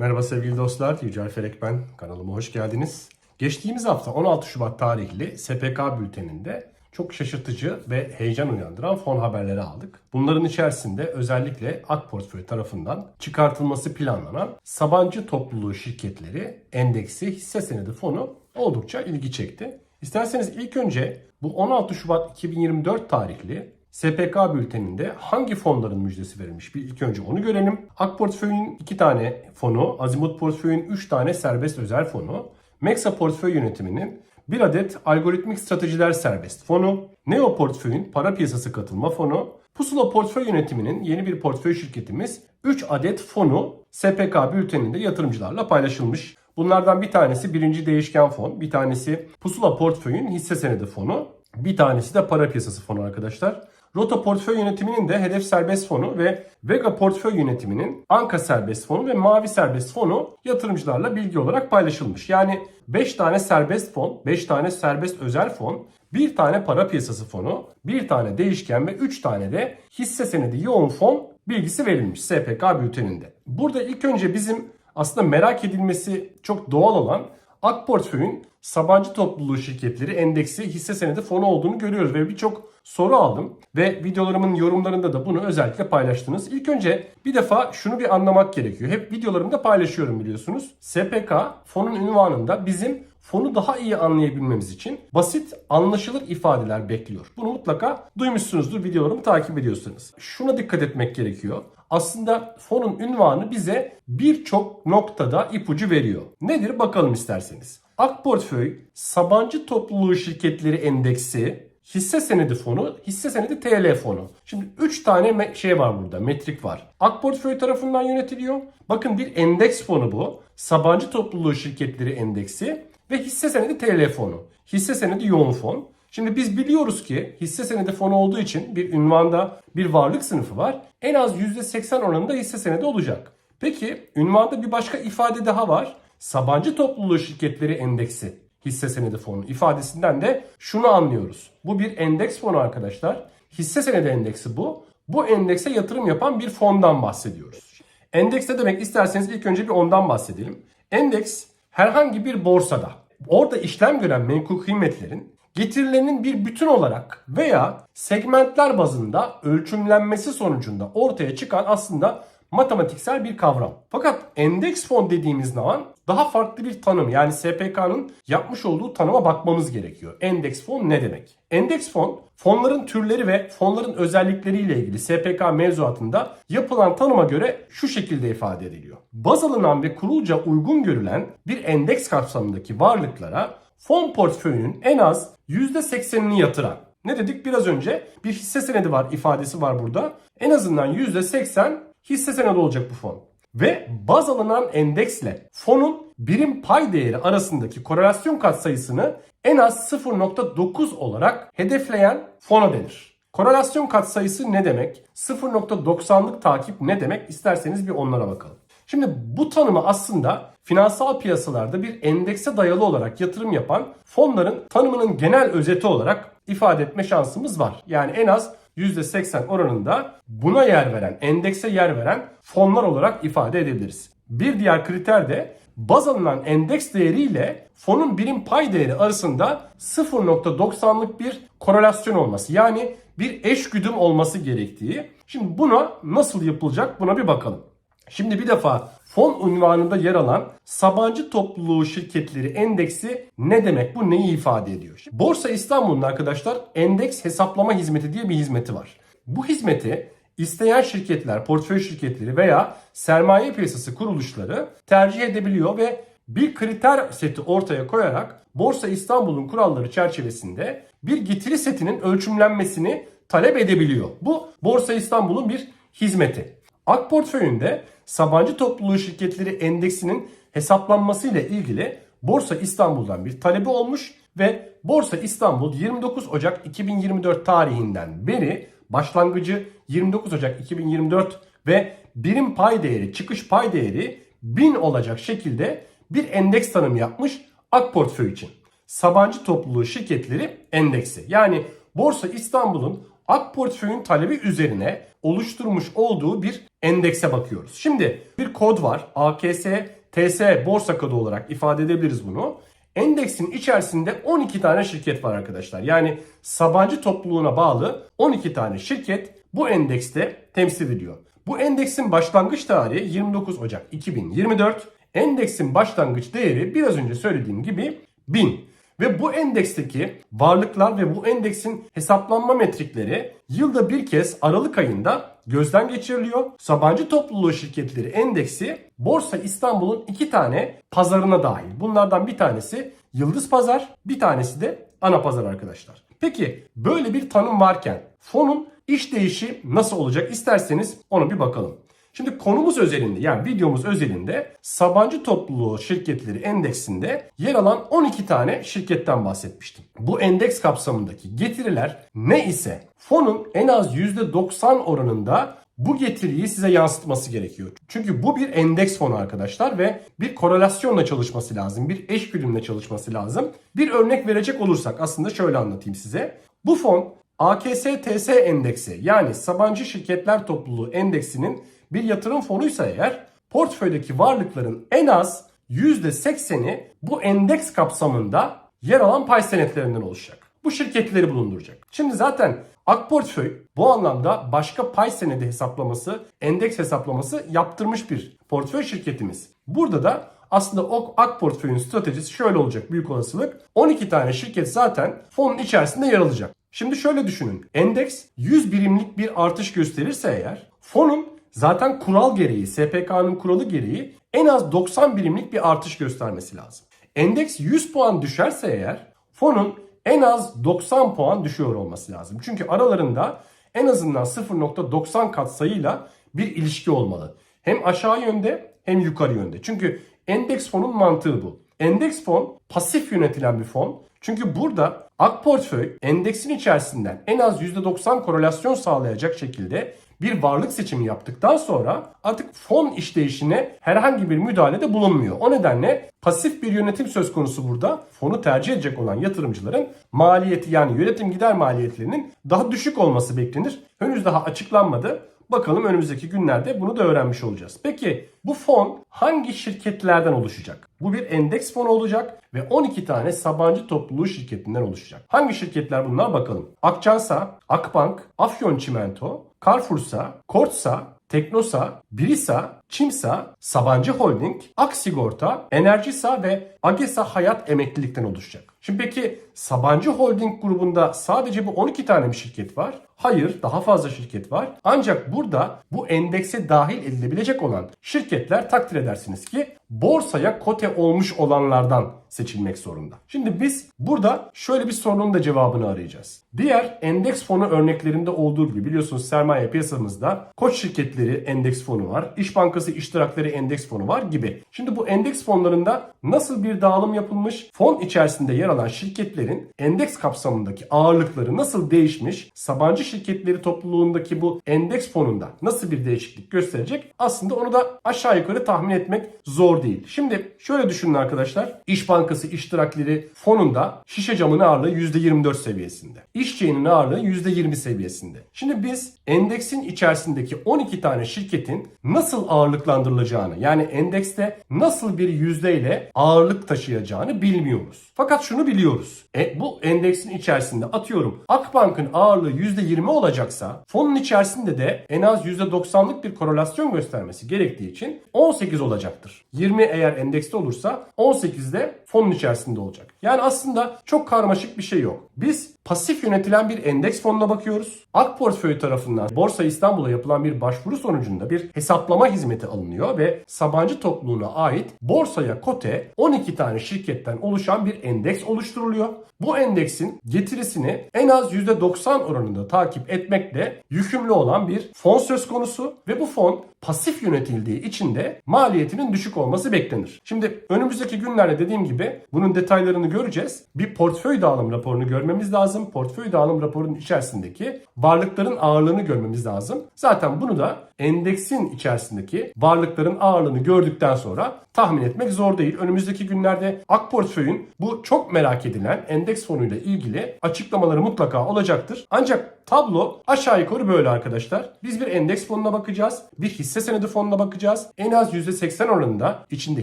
Merhaba sevgili dostlar, Yücel Ferek ben. Kanalıma hoş geldiniz. Geçtiğimiz hafta 16 Şubat tarihli SPK bülteninde çok şaşırtıcı ve heyecan uyandıran fon haberleri aldık. Bunların içerisinde özellikle AK Portföy tarafından çıkartılması planlanan Sabancı Topluluğu Şirketleri Endeksi hisse senedi fonu oldukça ilgi çekti. İsterseniz ilk önce bu 16 Şubat 2024 tarihli SPK bülteninde hangi fonların müjdesi verilmiş? Bir ilk önce onu görelim. Ak Portföy'ün 2 tane fonu, Azimut Portföy'ün 3 tane serbest özel fonu, Mexa Portföy Yönetimi'nin bir adet algoritmik stratejiler serbest fonu, Neo Portföy'ün para piyasası katılma fonu, Pusula Portföy Yönetimi'nin yeni bir portföy şirketimiz 3 adet fonu SPK bülteninde yatırımcılarla paylaşılmış. Bunlardan bir tanesi birinci değişken fon, bir tanesi Pusula Portföy'ün hisse senedi fonu, bir tanesi de para piyasası fonu arkadaşlar. Rota Portföy Yönetimi'nin de Hedef Serbest Fonu ve Vega Portföy Yönetimi'nin Anka Serbest Fonu ve Mavi Serbest Fonu yatırımcılarla bilgi olarak paylaşılmış. Yani 5 tane serbest fon, 5 tane serbest özel fon, 1 tane para piyasası fonu, 1 tane değişken ve 3 tane de hisse senedi yoğun fon bilgisi verilmiş SPK bülteninde. Burada ilk önce bizim aslında merak edilmesi çok doğal olan Ak Portföy'ün Sabancı Topluluğu Şirketleri Endeksi hisse senedi fonu olduğunu görüyoruz ve birçok soru aldım ve videolarımın yorumlarında da bunu özellikle paylaştınız. İlk önce bir defa şunu bir anlamak gerekiyor. Hep videolarımda paylaşıyorum biliyorsunuz. SPK fonun ünvanında bizim fonu daha iyi anlayabilmemiz için basit anlaşılır ifadeler bekliyor. Bunu mutlaka duymuşsunuzdur videolarımı takip ediyorsanız. Şuna dikkat etmek gerekiyor. Aslında fonun ünvanı bize birçok noktada ipucu veriyor. Nedir bakalım isterseniz. Ak Portföy Sabancı Topluluğu Şirketleri Endeksi Hisse senedi fonu, hisse senedi TL fonu. Şimdi 3 tane şey var burada, metrik var. Ak Portföy tarafından yönetiliyor. Bakın bir endeks fonu bu. Sabancı Topluluğu Şirketleri Endeksi ve hisse senedi TL fonu. Hisse senedi yoğun fon. Şimdi biz biliyoruz ki hisse senedi fonu olduğu için bir ünvanda bir varlık sınıfı var. En az %80 oranında hisse senedi olacak. Peki ünvanda bir başka ifade daha var. Sabancı Topluluğu Şirketleri Endeksi hisse senedi fonu ifadesinden de şunu anlıyoruz. Bu bir endeks fonu arkadaşlar. Hisse senedi endeksi bu. Bu endekse yatırım yapan bir fondan bahsediyoruz. Endeks demek isterseniz ilk önce bir ondan bahsedelim. Endeks herhangi bir borsada orada işlem gören menkul kıymetlerin getirilerinin bir bütün olarak veya segmentler bazında ölçümlenmesi sonucunda ortaya çıkan aslında matematiksel bir kavram. Fakat endeks fon dediğimiz zaman daha farklı bir tanım yani SPK'nın yapmış olduğu tanıma bakmamız gerekiyor. Endeks fon ne demek? Endeks fon fonların türleri ve fonların özellikleriyle ilgili SPK mevzuatında yapılan tanıma göre şu şekilde ifade ediliyor. Baz alınan ve kurulca uygun görülen bir endeks kapsamındaki varlıklara fon portföyünün en az %80'ini yatıran ne dedik biraz önce? Bir hisse senedi var ifadesi var burada. En azından %80 hisse senedi olacak bu fon. Ve baz alınan endeksle fonun birim pay değeri arasındaki korelasyon katsayısını en az 0.9 olarak hedefleyen fona denir. Korelasyon katsayısı ne demek? 0.90'lık takip ne demek? İsterseniz bir onlara bakalım. Şimdi bu tanımı aslında finansal piyasalarda bir endekse dayalı olarak yatırım yapan fonların tanımının genel özeti olarak ifade etme şansımız var. Yani en az %80 oranında buna yer veren, endekse yer veren fonlar olarak ifade edebiliriz. Bir diğer kriter de baz alınan endeks değeriyle fonun birim pay değeri arasında 0.90'lık bir korelasyon olması. Yani bir eşgüdüm olması gerektiği. Şimdi buna nasıl yapılacak buna bir bakalım. Şimdi bir defa fon unvanında yer alan Sabancı Topluluğu Şirketleri Endeksi ne demek? Bu neyi ifade ediyor? Şimdi Borsa İstanbul'un arkadaşlar endeks hesaplama hizmeti diye bir hizmeti var. Bu hizmeti isteyen şirketler, portföy şirketleri veya sermaye piyasası kuruluşları tercih edebiliyor ve bir kriter seti ortaya koyarak Borsa İstanbul'un kuralları çerçevesinde bir getiri setinin ölçümlenmesini talep edebiliyor. Bu Borsa İstanbul'un bir hizmeti. Ak portföyünde Sabancı Topluluğu Şirketleri Endeksinin hesaplanması ile ilgili Borsa İstanbul'dan bir talebi olmuş ve Borsa İstanbul 29 Ocak 2024 tarihinden beri başlangıcı 29 Ocak 2024 ve birim pay değeri, çıkış pay değeri 1000 olacak şekilde bir endeks tanımı yapmış Ak portföy için. Sabancı Topluluğu Şirketleri Endeksi. Yani Borsa İstanbul'un Ak portföyün talebi üzerine oluşturmuş olduğu bir endekse bakıyoruz. Şimdi bir kod var. AKS TS borsa kodu olarak ifade edebiliriz bunu. Endeksin içerisinde 12 tane şirket var arkadaşlar. Yani Sabancı topluluğuna bağlı 12 tane şirket bu endekste temsil ediliyor. Bu endeksin başlangıç tarihi 29 Ocak 2024. Endeksin başlangıç değeri biraz önce söylediğim gibi 1000. Ve bu endeksteki varlıklar ve bu endeksin hesaplanma metrikleri yılda bir kez Aralık ayında gözden geçiriliyor. Sabancı topluluğu şirketleri endeksi Borsa İstanbul'un iki tane pazarına dahil. Bunlardan bir tanesi Yıldız Pazar, bir tanesi de ana pazar arkadaşlar. Peki böyle bir tanım varken fonun işleyişi nasıl olacak isterseniz ona bir bakalım. Şimdi konumuz özelinde yani videomuz özelinde Sabancı Topluluğu Şirketleri Endeksinde yer alan 12 tane şirketten bahsetmiştim. Bu endeks kapsamındaki getiriler ne ise fonun en az %90 oranında bu getiriyi size yansıtması gerekiyor. Çünkü bu bir endeks fonu arkadaşlar ve bir korelasyonla çalışması lazım. Bir eş güdümle çalışması lazım. Bir örnek verecek olursak aslında şöyle anlatayım size. Bu fon AKS-TS endeksi yani Sabancı Şirketler Topluluğu endeksinin bir yatırım fonuysa eğer portföydeki varlıkların en az %80'i bu endeks kapsamında yer alan pay senetlerinden oluşacak. Bu şirketleri bulunduracak. Şimdi zaten Ak Portföy bu anlamda başka pay senedi hesaplaması, endeks hesaplaması yaptırmış bir portföy şirketimiz. Burada da aslında o Ak Portföy'ün stratejisi şöyle olacak büyük olasılık. 12 tane şirket zaten fonun içerisinde yer alacak. Şimdi şöyle düşünün. Endeks 100 birimlik bir artış gösterirse eğer fonun zaten kural gereği, SPK'nın kuralı gereği en az 90 birimlik bir artış göstermesi lazım. Endeks 100 puan düşerse eğer fonun en az 90 puan düşüyor olması lazım. Çünkü aralarında en azından 0.90 kat sayıyla bir ilişki olmalı. Hem aşağı yönde hem yukarı yönde. Çünkü endeks fonun mantığı bu. Endeks fon pasif yönetilen bir fon. Çünkü burada ak portföy endeksin içerisinden en az %90 korelasyon sağlayacak şekilde bir varlık seçimi yaptıktan sonra artık fon işleyişine herhangi bir müdahalede bulunmuyor. O nedenle pasif bir yönetim söz konusu burada. Fonu tercih edecek olan yatırımcıların maliyeti yani yönetim gider maliyetlerinin daha düşük olması beklenir. Henüz daha açıklanmadı. Bakalım önümüzdeki günlerde bunu da öğrenmiş olacağız. Peki bu fon hangi şirketlerden oluşacak? Bu bir endeks fonu olacak ve 12 tane Sabancı topluluğu şirketinden oluşacak. Hangi şirketler bunlar bakalım. Akçansa, Akbank, Afyon Çimento, Carrefour'sa, Kortsa, Teknosa, Birisa, Çimsa, Sabancı Holding, Aksigorta, Enerjisa ve Agesa Hayat emeklilikten oluşacak. Şimdi peki Sabancı Holding grubunda sadece bu 12 tane mi şirket var? Hayır, daha fazla şirket var. Ancak burada bu endekse dahil edilebilecek olan şirketler takdir edersiniz ki borsaya kote olmuş olanlardan seçilmek zorunda. Şimdi biz burada şöyle bir sorunun da cevabını arayacağız. Diğer endeks fonu örneklerinde olduğu gibi biliyorsunuz sermaye piyasamızda koç şirketleri endeks fonu var. İş Bankası iştirakleri endeks fonu var gibi. Şimdi bu endeks fonlarında nasıl bir dağılım yapılmış? Fon içerisinde yer alan şirketlerin endeks kapsamındaki ağırlıkları nasıl değişmiş? Sabancı şirketleri topluluğundaki bu endeks fonunda nasıl bir değişiklik gösterecek? Aslında onu da aşağı yukarı tahmin etmek zor değil. Şimdi şöyle düşünün arkadaşlar. İş Bankası iştirakleri fonunda şişe camın ağırlığı %24 seviyesinde. İşçeğinin ağırlığı %20 seviyesinde. Şimdi biz endeksin içerisindeki 12 tane şirketin nasıl ağırlıklandırılacağını yani endekste nasıl bir yüzdeyle ağırlık taşıyacağını bilmiyoruz. Fakat şunu biliyoruz. E, bu endeksin içerisinde atıyorum Akbank'ın ağırlığı %20 olacaksa fonun içerisinde de en az %90'lık bir korelasyon göstermesi gerektiği için 18 olacaktır. 20 eğer endekste olursa 18 de fonun içerisinde olacak. Yani aslında çok karmaşık bir şey yok. Biz pasif yönetilen bir endeks fonuna bakıyoruz. Ak Portföy tarafından Borsa İstanbul'a yapılan bir başvuru sonucunda bir hesaplama hizmeti alınıyor ve Sabancı topluluğuna ait borsaya kote 12 tane şirketten oluşan bir endeks oluşturuluyor. Bu endeksin getirisini en az %90 oranında takip etmekle yükümlü olan bir fon söz konusu ve bu fon pasif yönetildiği için de maliyetinin düşük olması beklenir. Şimdi önümüzdeki günlerde dediğim gibi bunun detaylarını göreceğiz. Bir portföy dağılım raporunu görmemiz lazım. Portföy dağılım raporunun içerisindeki varlıkların ağırlığını görmemiz lazım. Zaten bunu da endeksin içerisindeki varlıkların ağırlığını gördükten sonra tahmin etmek zor değil. Önümüzdeki günlerde Ak Portföy'ün bu çok merak edilen endeks fonuyla ilgili açıklamaları mutlaka olacaktır. Ancak tablo aşağı yukarı böyle arkadaşlar. Biz bir endeks fonuna bakacağız. Bir hisse senedi fonuna bakacağız. En az %80 oranında içinde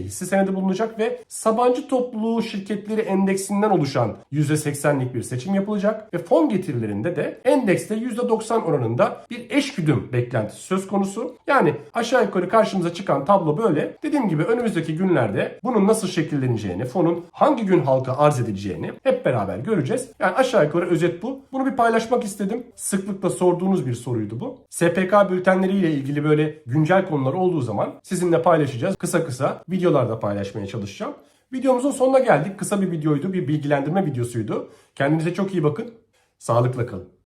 hisse senedi bulunacak ve Sabancı Topluluğu Şirketleri Endeksinden oluşan %80'lik bir seçim yapılacak ve fon getirilerinde de endekste %90 oranında bir eşgüdüm beklentisi söz konusu. Yani aşağı yukarı karşımıza çıkan tablo böyle. Dediğim gibi önümüzdeki günlerde bunun nasıl şekilleneceğini, fonun hangi gün halka arz edileceğini hep beraber göreceğiz. Yani aşağı yukarı özet bu. Bunu bir paylaşmak istedim. Sıklıkla sorduğunuz bir soruydu bu. SPK bültenleriyle ilgili böyle güncel konular olduğu zaman sizinle paylaşacağız. Kısa kısa videolarda paylaşmaya çalışacağım. Videomuzun sonuna geldik. Kısa bir videoydu, bir bilgilendirme videosuydu. Kendinize çok iyi bakın. Sağlıkla kalın.